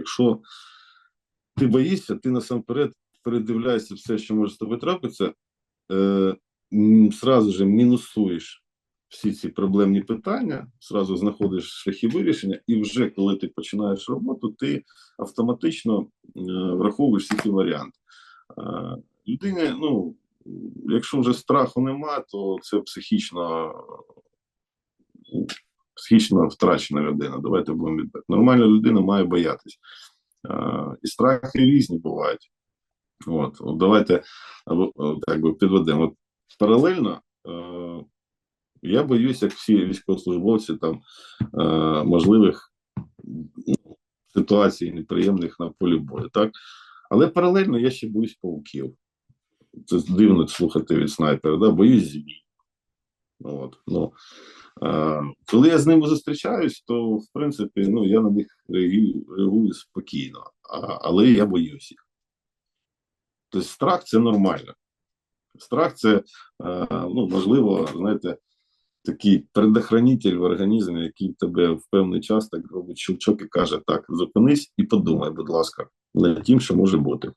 Якщо ти боїшся, ти насамперед передивляєшся все, що може з тобою трапитися, е, же мінусуєш всі ці проблемні питання, сразу знаходиш шляхи вирішення, і вже коли ти починаєш роботу, ти автоматично е, враховуєш всі ці варіанти. Е, людині, ну, якщо вже страху нема, то це психічно, ну, психічно втрачена людина. Давайте будемо відверті. Нормальна людина має боятись. І страхи різні бувають. От, от давайте так би підведемо. От, паралельно е, я боюсь, як всі військовослужбовці, там е, можливих ну, ситуацій неприємних на полі бою. Так? Але паралельно я ще боюсь пауків. Це дивно слухати від снайпера, да? боюсь змій. От, ну, е, коли я з ними зустрічаюсь, то в принципі ну, я на них реагую, спокійно, а, але я боюсь їх. Тобто страх це нормально. Страх це, е, ну, можливо, знаєте, такий предохранитель в організмі, який тебе в певний час так робить щелчок і каже: так, зупинись і подумай, будь ласка, над тим, що може бути.